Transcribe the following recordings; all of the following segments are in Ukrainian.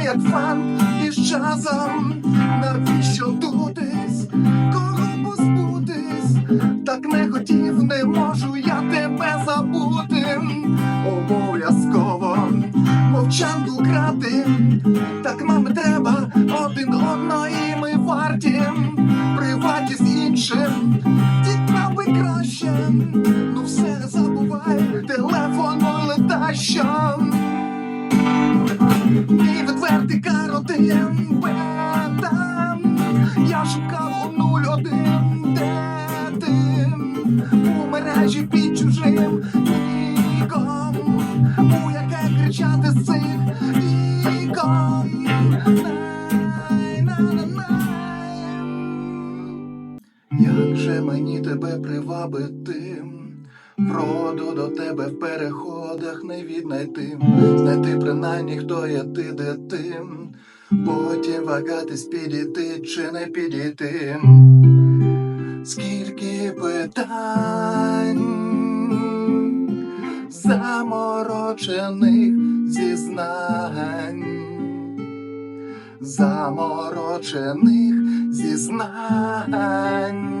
як фан із часом. Навіщо дутись, кого позбутись? Так не хотів, не можу я тебе забути. Обов'язково мовчанку крати. Так нам треба один одної ми варті. Приваті з іншим, би краще. Ну все забувай, телефон мой відвертий каротин Я шукав у 01 Де ти у мережі під чужим віком У яке кричати з цих вікон Як же мені тебе привабити? Вроду до тебе в переходах не віднайти, знайти принаймні, хто є ти, де ти, потім вагатись, підійти чи не підійти. Скільки питань заморочених зізнань, заморочених зізнань.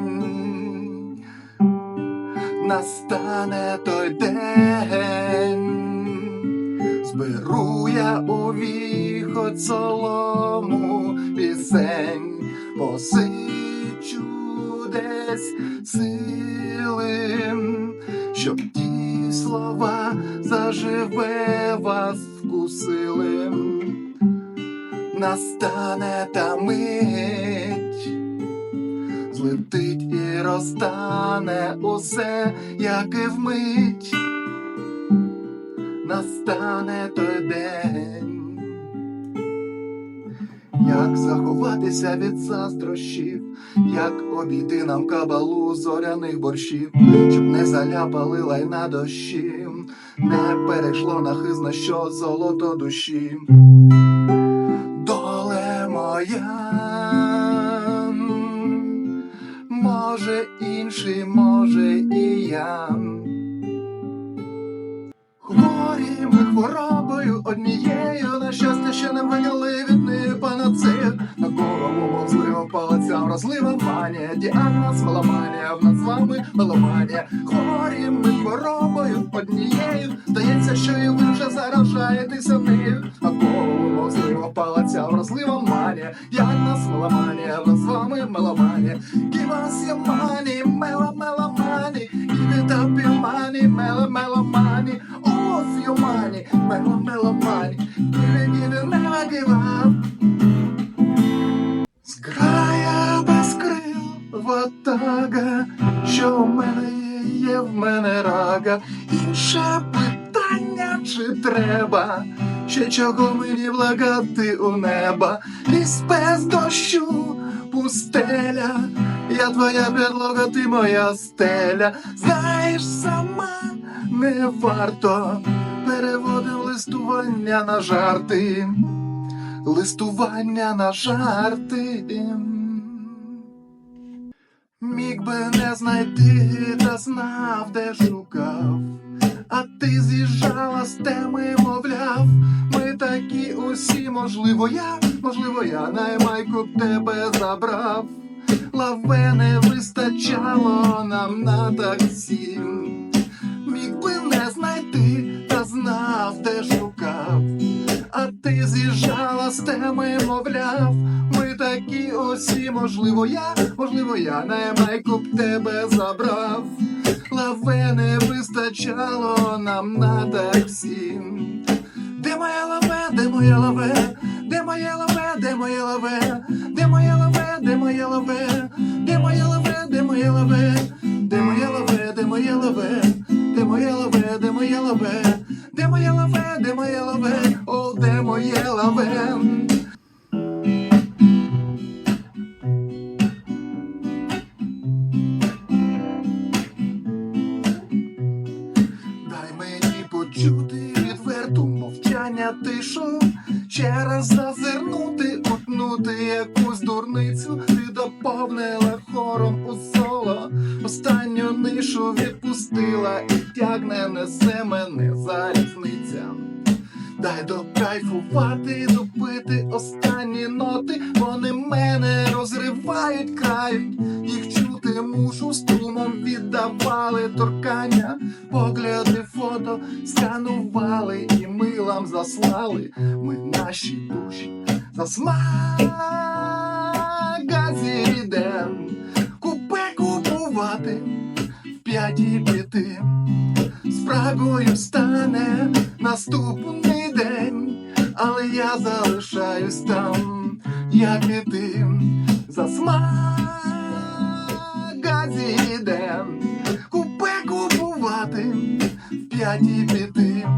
Настане той день, зберу я у віхот солому пісень, посичу десь сили, щоб ті слова заживе вас вкусили. Настане та мить злетить і розтане усе, як і вмить. Настане той день, як заховатися від заздрощів, як обійти нам кабалу зоряних борщів, щоб не заляпали лайна дощі, не перейшло на хизно, що золото душі. Інший, може і я. Хворі ми хворобою однією, на щастя, ще не виняли від них панацею. На голову мов злива палицям розлива манія, діагноз меломанія, в нас з вами меломанія. Хворі ми хворобою однією, здається, що і ви вже заражаєтеся нею. На голову мов злива палицям розлива манія, діагноз меломанія, в нас з вами меломанія. Give us your мене є, в мене рага. Інше питання, чи треба, ще чого мені благати у неба, ліс без дощу, пустеля, я твоя підлога, ти моя стеля. Знаєш, сама не варто переводив листування на жарти листування на жарти. Міг би не знайти, та знав, де шукав. А ти з'їжджала з теми, мовляв, ми такі усі, можливо, я, можливо, я наймайку тебе забрав. Лаве не вистачало нам на таксі. Міг би не знайти, та знав, де шукав. А ти з'їжджала з теми, мовляв, ми такі усі, можливо, я, можливо, я на Ямайку б тебе забрав. Лаве не вистачало нам на таксі. Де моя лаве, де моя лаве, де моя лаве, де моя лаве, де моя лаве, де моя лаве, де моя лаве, де моя лаве, де моя лаве, де моя лаве, де моя лаве, де моя лаве, де моя лаве, де моя лаве, о, де. Дай мені почути відверту мовчання тишу, ще раз зазирнути, утнути якусь дурницю, ти доповнила хором у соло, останню нишу відпустила і тягне несе мене залізниця. Дай докайфувати, допити останні ноти, вони мене розривають, крають, їх чути мушу струмом віддавали торкання, погляди фото сканували і милам заслали. Ми наші душі засмагазі йдем, купе купувати в п'ятій піти. Спрагою стане наступний день, але я залишаюсь там, як і ти, засмагазі йдем, купе купувати в п'ятій піти.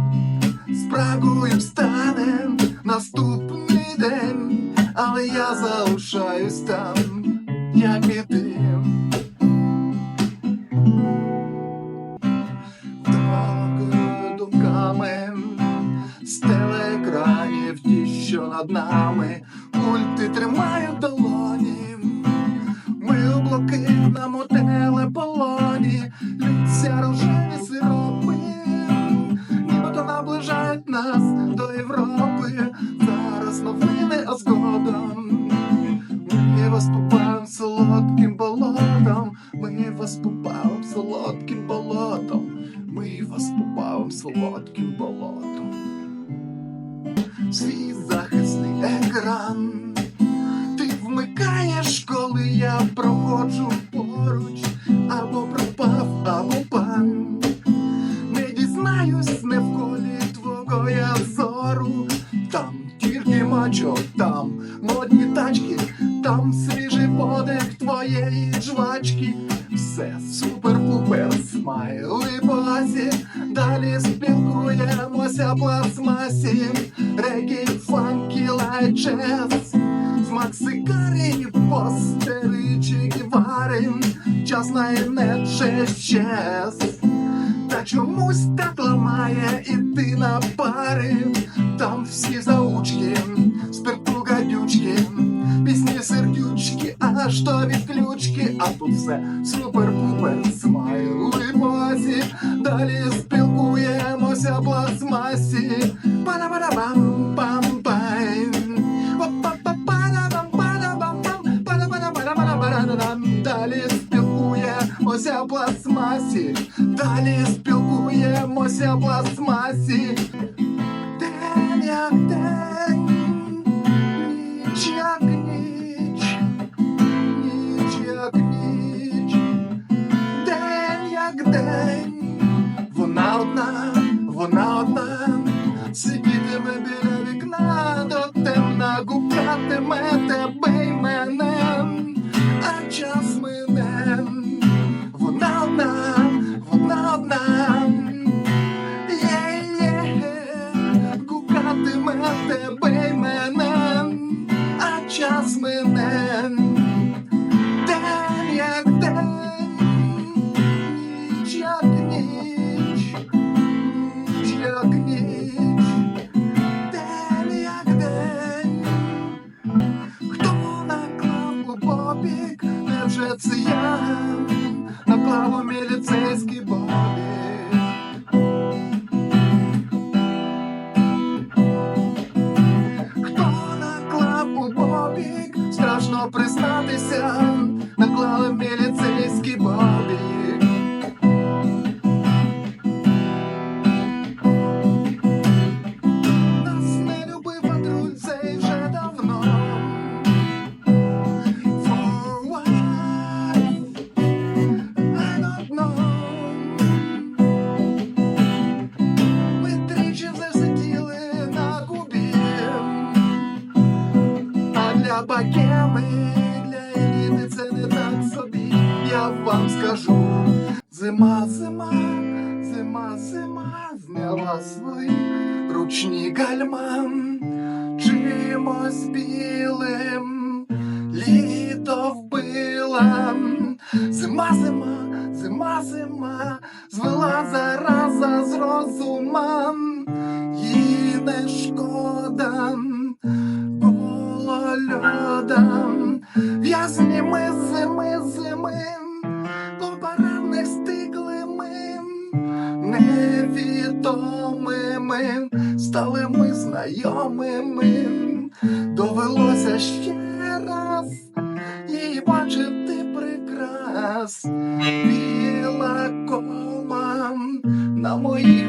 Спрагою стане наступний день, але я залишаюсь там, ми вас попалим солодким болотом, ми вас попалим солодким болотом. Свій захисний екран. Ти вмикаєш, коли я проходжу поруч, або пропав, або пан. Не дізнаюсь не фанкі, лайчес, смак сигарів, постери, чеківари, час не щез. Та чомусь так ламає іти на пари, там всі заучки, спирту гадючки, пісні сердючки, аж то відключки, а тут все супер-пупер, смайли базі, далі спілкуємося пластмасі, пара-пара-бам, пара-пара-пара-пара-пара-дам. Далі спілкуємося в пластмасі, далі спілкуємося в пластмасі. Час мине. День як день, ніч як ніч, ніч як ніч, день як день. Хто наклав у бобік, невже це я наклав у міліцейський бобік? Богеми, для еліти це не так собі. Я вам скажу. Зима, зима, зима, зима зняла свої ручні гальма чимось білим. Літо вбила, зима, зима, зима, зима, звела зараза з розума, їй не шкода коло льода, в'язні ми зими, зими, по баранних стигли ми, невідомими, стали ми знайомими, довелося ще раз її бачити прикрас, біла кома на моїх